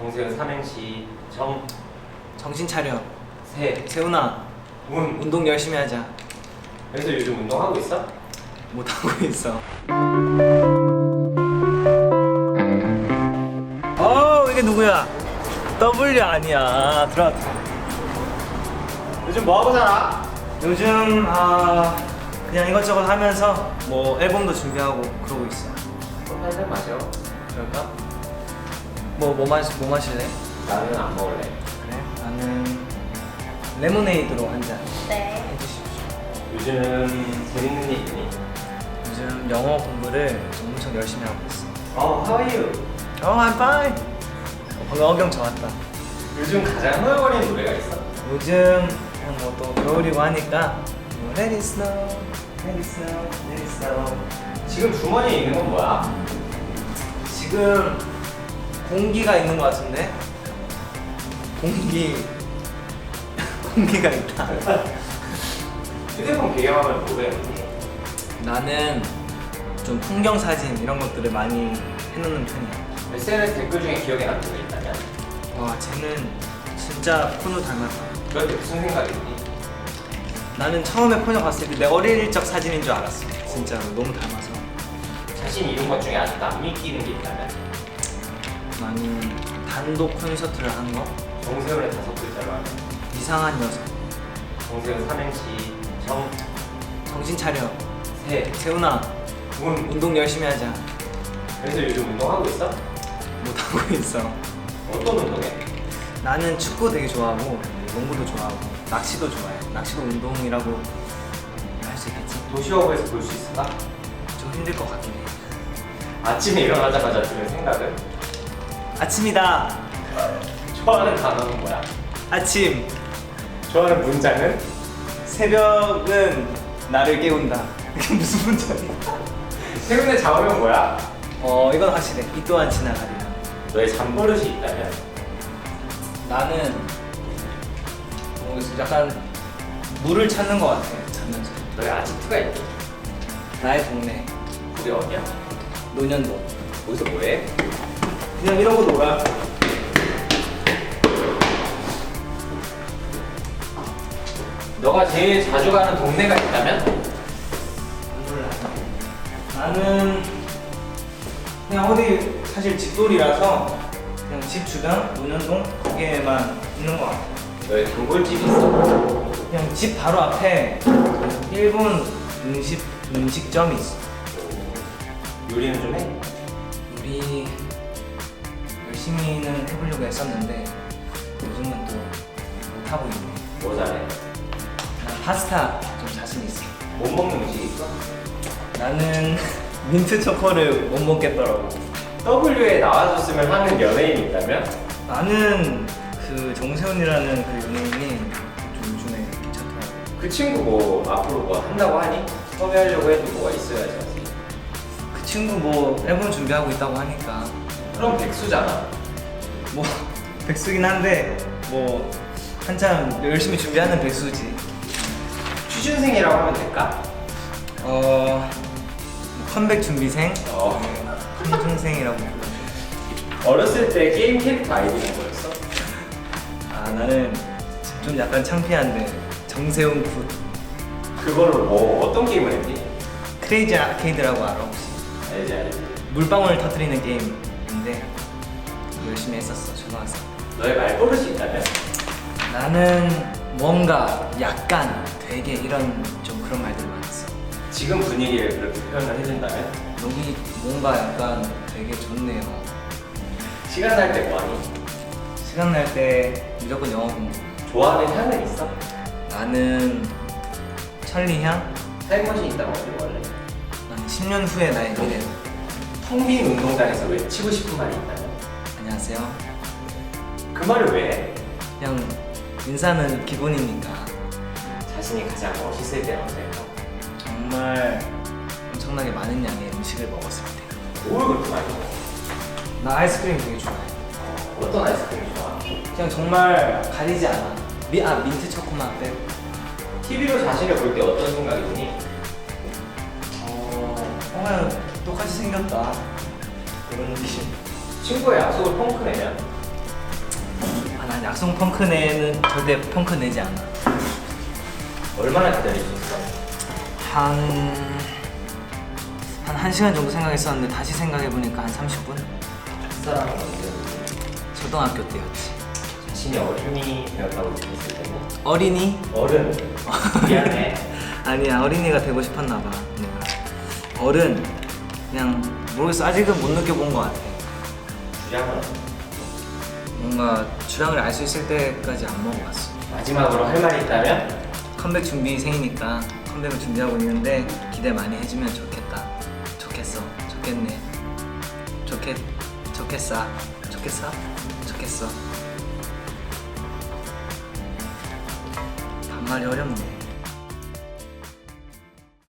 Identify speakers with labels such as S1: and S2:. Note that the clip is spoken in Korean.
S1: 정세현 삼행시 정,
S2: 정신 차려.
S1: 세,
S2: 세훈아,
S1: 운.
S2: 운동 열심히 하자.
S1: 그래서 요즘 운동하고 있어?
S2: 못 하고 있어. 어, 이게 누구야? W 아니야. 들어와.
S1: 요즘 뭐 하고 살아?
S2: 요즘 아 그냥 이것저것 하면서 뭐 앨범도 준비하고 그러고 있어.
S1: 한잔 마셔.
S2: 그럴까? 뭐 뭐 마시 뭐 마실래?
S1: 나는 안 먹을래.
S2: 그래? 나는 레모네이드로 한 잔
S3: 네.
S2: 해주십시오.
S1: 요즘 재밌는 일 있니?
S2: 요즘 영어 공부를 엄청 열심히 하고 있어.
S1: 어, how are you?
S2: 어, I'm fine. 방금 어경 좋았다.
S1: 요즘 가장 흥얼거리는 노래가 있어?
S2: 요즘 그냥 뭐또 겨울이고 하니까 뭐 Let it snow, let it snow, let it snow.
S1: 지금 주머니에 있는 건 뭐야?
S2: 지금 공기가 있는 것 같은데 공기 공기가 있다.
S1: 휴대폰 배경화면 있니?
S2: 나는 좀 풍경 사진 이런 것들을 많이 해놓는 편이야.
S1: SNS 댓글 중에 기억에 남는 게 있다면?
S2: 와 쟤는 진짜 폰우 닮았다.
S1: 그럴 때 무슨 생각이 있니?
S2: 나는 처음에 폰을 봤을 때 내 어릴 적 사진인 줄 알았어. 진짜로 너무 닮아서.
S1: 자신 이룬 것 중에 아직 안 믿기는 게 있다면?
S2: 나는 단독 콘서트를 한 거.
S1: 정세훈의 다섯 하면
S2: 이상한 녀석.
S1: 정세훈 삼행시 정,
S2: 정신 차려.
S1: 세,
S2: 세훈아
S1: 운.
S2: 운동 열심히 하자.
S1: 그래서 요즘 운동하고 있어?
S2: 못 하고 있어.
S1: 어떤 운동해?
S2: 나는 축구 되게 좋아하고 농구도 좋아하고 낚시도 좋아해. 낚시도 운동이라고 할 수 있겠지.
S1: 도시어부에서 볼 수 있을까?
S2: 좀 힘들 것 같긴 해.
S1: 아침에 일어나자마자 드는 생각은?
S2: 아침이다.
S1: 좋아하는 단어는 뭐야?
S2: 아침.
S1: 좋아하는 문장은?
S2: 새벽은 나를 깨운다. 이게 무슨 문자야?
S1: 최근에 잡으면 뭐야?
S2: 어 이건 확실해. 이 또한 지나가리라.
S1: 너의 잠버릇이 있다면?
S2: 나는 모르겠어. 약간 물을 찾는 것 같아. 자면서.
S1: 너의 아지트가 있니?
S2: 나의 동네
S1: 그게 어디야?
S2: 노년동.
S1: 거기서 뭐해?
S2: 그냥 이러고 놀아.
S1: 너가 제일 자주 가는 동네가 있다면?
S2: 몰라. 나는 그냥 어디 사실 집돌이라서 그냥 집 주변 노년동 거기에만 있는 것 같아.
S1: 너의 단골집이 있어?
S2: 그냥 집 바로 앞에 그 일본 음식 음식점이 있어.
S1: 요리는 좀 해?
S2: 우리 열심히는 해보려고 했었는데 요즘은 또 못하고 있네.
S1: 뭐 잘해?
S2: 난 파스타 좀 자신 있어.
S1: 못 먹는 음식 있어?
S2: 나는 민트 초코를 못 먹겠더라고.
S1: W에 나와줬으면 하는 연예인이 있다면?
S2: 나는 그 정세훈이라는 그 연예인이 좀 요즘에 괜찮더라고.
S1: 그 친구 뭐 앞으로 뭐 한다고 하니? 섭외하려고 해도 뭐가 있어야지.
S2: 그 친구 뭐 앨범 준비하고 있다고 하니까
S1: 그럼 백수잖아.
S2: 뭐 백수긴 한데 뭐 한참 열심히 준비하는 백수지.
S1: 취준생이라고 하면 될까?
S2: 어뭐 컴백 준비생,
S1: 어.
S2: 컴중생이라고 불러.
S1: 어렸을 때 게임 캐릭터 아이디는 뭐였어?
S2: 아 나는 좀 약간 창피한데 정세훈 굿
S1: 그걸로 뭐 어떤 게임을 했니?
S2: 크레이지 아케이드라고 알아 혹시?
S1: 알지 알지.
S2: 물방울 터트리는 게임 인데 열심히 했었어 초등학생.
S1: 너의 말버릇이 있다면?
S2: 나는 뭔가 약간 되게 이런 좀 그런 말들 많았어.
S1: 지금 분위기를 그렇게 표현을 해준다면?
S2: 여기 뭔가 약간 되게 좋네요.
S1: 시간 날 때 뭐하니?
S2: 시간 날 때 무조건 영어 공부.
S1: 좋아하는 향은 있어?
S2: 나는 천리향.
S1: 타임머신 있다면 어디 원래?
S2: 나는 10년 후에 나의 미래.
S1: 텅빈 운동장에서 외치고 싶은 말이 있다면?
S2: 안녕하세요.
S1: 그 말을 왜 해?
S2: 그냥 인사는 기본이니까
S1: 자신이 가장 멋있을 때는 언제일까?
S2: 정말 엄청나게 많은 양의 음식을 먹었을 때.
S1: 뭘 그렇게 많이 먹어?
S2: 나 아이스크림 되게 좋아해.
S1: 어떤 아이스크림이 좋아?
S2: 그냥 정말 가리지 않아. 미, 아 민트 초코맛 빼고.
S1: TV로 자신을 볼 때 어떤 생각이 드니?
S2: 어, 그냥 똑같이 생겼다. 이런 느낌.
S1: 친구의 약속을 펑크내면?
S2: 난 약속 펑크 내는 절대 펑크 내지 않아.
S1: 얼마나 기다리셨어?
S2: 한... 한 1시간 정도 생각했었는데 다시 생각해보니까 한 30분?
S1: 첫사랑은 언제?
S2: 초등학교 때였지.
S1: 자신이 어린이였다고 느꼈을 때는
S2: 어린이?
S1: 어른 미안해
S2: 아니야 어린이가 되고 싶었나 봐 내가 어른 그냥 모르겠어. 아직은 못 느껴본 것 같아.
S1: 주량은?
S2: 뭔가 주량을 알 수 있을 때까지 안 먹어봤어.
S1: 마지막으로 할 말이 있다면?
S2: 컴백 준비 생이니까 컴백을 준비하고 있는데 기대 많이 해주면 좋겠다. 좋겠어. 좋겠네. 좋겠 좋겠어. 좋겠어? 좋겠어. 반말이 어렵네